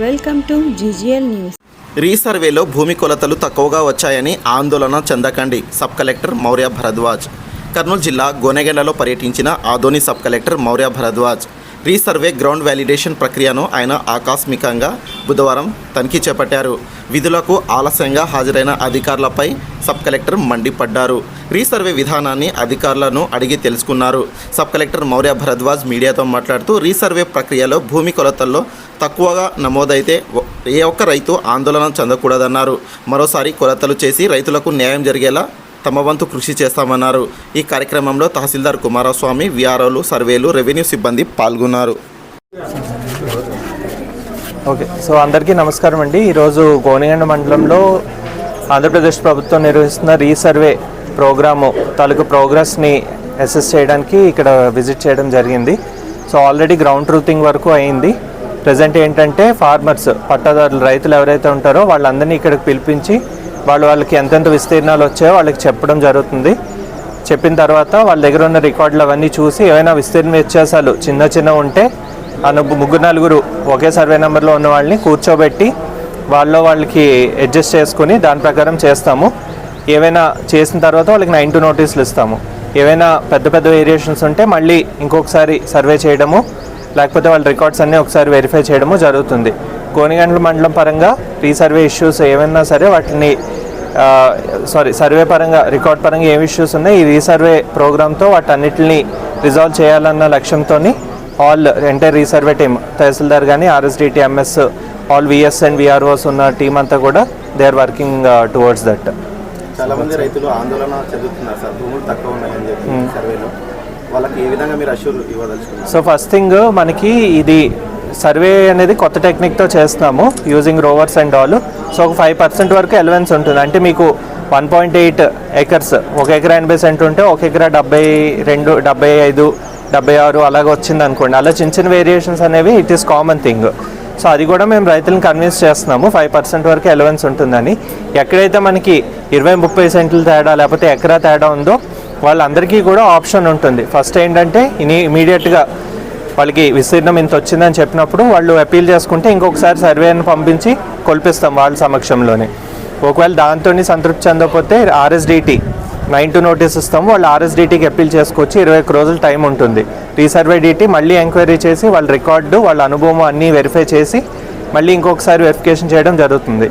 Welcome to GGL news. రీసర్వేలో భూమి కొలతలు తక్కువగా వచ్చాయని ఆందోళన చెందకండి సబ్ కలెక్టర్ మౌర్య భరద్వాజ్. కర్నూలు జిల్లా గోనెగెండలో పర్యటించిన Adoni sub collector Maurya Bharadwaj. Resurvey ground validation ప్రక్రియను ఆయన ఆకస్మికంగా బుధవారం తనిఖీ చేపట్టారు. విధులకు ఆలస్యంగా హాజరైన అధికారులపై సబ్ కలెక్టర్ మండిపడ్డారు. రీసర్వే విధానాన్ని అధికారులను అడిగి తెలుసుకున్నారు. సబ్ కలెక్టర్ మౌర్య భరద్వాజ్ మీడియాతో మాట్లాడుతూ రీసర్వే ప్రక్రియలో భూమి కొలతల్లో తక్కువగా నమోదైతే ఏ ఒక్క రైతు ఆందోళన చెందకూడదన్నారు. మరోసారి కొలతలు చేసి రైతులకు న్యాయం జరిగేలా తమ వంతు కృషి చేస్తామన్నారు. ఈ కార్యక్రమంలో తహసీల్దార్ కుమారస్వామి విఆర్ఓలు సర్వేలు రెవెన్యూ సిబ్బంది పాల్గొన్నారు. ఓకే. సో అందరికీ నమస్కారం అండి. ఈరోజు గోనిగండ మండలంలో ఆంధ్రప్రదేశ్ ప్రభుత్వం నిర్వహిస్తున్న రీసర్వే ప్రోగ్రాము తాలూకు ప్రోగ్రెస్ని అసెస్ చేయడానికి ఇక్కడ విజిట్ చేయడం జరిగింది. సో ఆల్రెడీ గ్రౌండ్ ట్రూతింగ్ వరకు అయింది. ప్రజెంట్ ఏంటంటే ఫార్మర్స్ పట్టాదారులు రైతులు ఎవరైతే ఉంటారో వాళ్ళందరినీ ఇక్కడికి పిలిపించి వాళ్ళు వాళ్ళకి ఎంతెంత విస్తీర్ణాలు వచ్చాయో వాళ్ళకి చెప్పడం జరుగుతుంది. చెప్పిన తర్వాత వాళ్ళ దగ్గర ఉన్న రికార్డులు అవన్నీ చూసి ఏమైనా విస్తీర్ణ వ్యత్యాసాలు చిన్న చిన్న ఉంటే అను ముగ్గురు నలుగురు ఒకే సర్వే నెంబర్లో ఉన్న వాళ్ళని కూర్చోబెట్టి వాళ్ళలో వాళ్ళకి అడ్జస్ట్ చేసుకుని దాని ప్రకారం చేస్తాము. ఏవైనా చేసిన తర్వాత వాళ్ళకి నైన్ టు నోటీసులు ఇస్తాము. ఏవైనా పెద్ద పెద్ద వేరియేషన్స్ ఉంటే మళ్ళీ ఇంకొకసారి సర్వే చేయడము లేకపోతే వాళ్ళ రికార్డ్స్ అన్నీ ఒకసారి వెరిఫై చేయడము జరుగుతుంది. కోనిగండ్ల మండలం పరంగా రీసర్వే ఇష్యూస్ ఏమైనా సరే వాటిని సారీ సర్వే పరంగా రికార్డ్ పరంగా ఏం ఇష్యూస్ ఉన్నాయి ఈ రీసర్వే ప్రోగ్రామ్తో వాటన్నిటిని రిజాల్వ్ చేయాలన్న లక్ష్యంతో all entire resurvey team tahsildar కానీ RSDT MS all VS and VROs ఉన్న టీం అంతా కూడా they are working towards that. చాలా మంది రైతులు ఆందోళన చెందుతున్నారు సార్ భూములు తక్కువ ఉన్నాయని చెప్పి సర్వేలో. వాళ్ళకి ఏ విధంగా మీరు అష్యూర్ ఇవ్వదలుచుకున్నారు? సో ఫస్ట్ థింగ్ మనకి ఇది సర్వే అనేది కొత్త టెక్నిక్తో చేస్తున్నాము using rovers and all so ఒక ఫైవ్ పర్సెంట్ వరకు ఎలవెన్స్ ఉంటుంది. అంటే మీకు వన్ పాయింట్ ఎయిట్ ఎకర్స్ ఒక ఎకరా ఎనభై సెంట్ ఉంటే ఒక ఎకరా డెబ్బై రెండు డెబ్బై ఐదు డెబ్బై ఆరు అలాగ వచ్చింది అనుకోండి. అలా చిన్న చిన్న వేరియేషన్స్ అనేవి it is common thing so అది కూడా మేము రైతులను కన్విన్స్ చేస్తున్నాము ఫైవ్ పర్సెంట్ వరకు ఎలవెన్స్ ఉంటుందని. ఎక్కడైతే మనకి ఇరవై ముప్పై సెంట్లు తేడా లేకపోతే ఎకరా తేడా ఉందో వాళ్ళందరికీ కూడా ఆప్షన్ ఉంటుంది. ఫస్ట్ ఏంటంటే ఇని ఇమీడియట్గా వాళ్ళకి విస్తీర్ణం ఇంత వచ్చిందని చెప్పినప్పుడు వాళ్ళు అపీల్ చేసుకుంటే ఇంకొకసారి సర్వేను పంపించి కొల్పిస్తాం వాళ్ళ సమక్షంలోనే. ఒకవేళ దాంతో సంతృప్తి చెందకపోతే ఆర్ఎస్డిటీ నైన్ టు నోటీస్ ఇస్తాం. వాళ్ళు ఆర్ఎస్డిటీకి అప్పీల్ చేసుకొచ్చి ఇరవై ఒక్క రోజులు టైం ఉంటుంది. రీసర్వే డీటీ మళ్ళీ ఎంక్వైరీ చేసి వాళ్ళ రికార్డు వాళ్ళ అనుభవం అన్నీ వెరిఫై చేసి మళ్ళీ ఇంకొకసారి వెరిఫికేషన్ చేయడం జరుగుతుంది.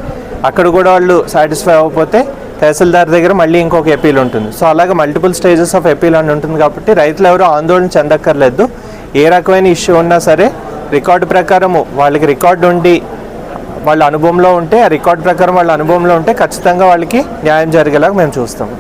అక్కడ కూడా వాళ్ళు సాటిస్ఫై అవ్వకపోతే తహసీల్దార్ దగ్గర మళ్ళీ ఇంకొక అపీల్ ఉంటుంది. సో అలాగే మల్టిపుల్ స్టేజెస్ ఆఫ్ అపీల్ అని ఉంటుంది కాబట్టి రైతులు ఎవరు ఆందోళన చెందక్కర్లేదు. ఏ రకమైన ఇష్యూ ఉన్నా సరే రికార్డు ప్రకారము వాళ్ళకి రికార్డు ఉండి వాళ్ళ అనుభవంలో ఉంటే ఆ రికార్డు ప్రకారం వాళ్ళ అనుభవంలో ఉంటే ఖచ్చితంగా వాళ్ళకి న్యాయం జరిగేలాగా మేము చూస్తాము.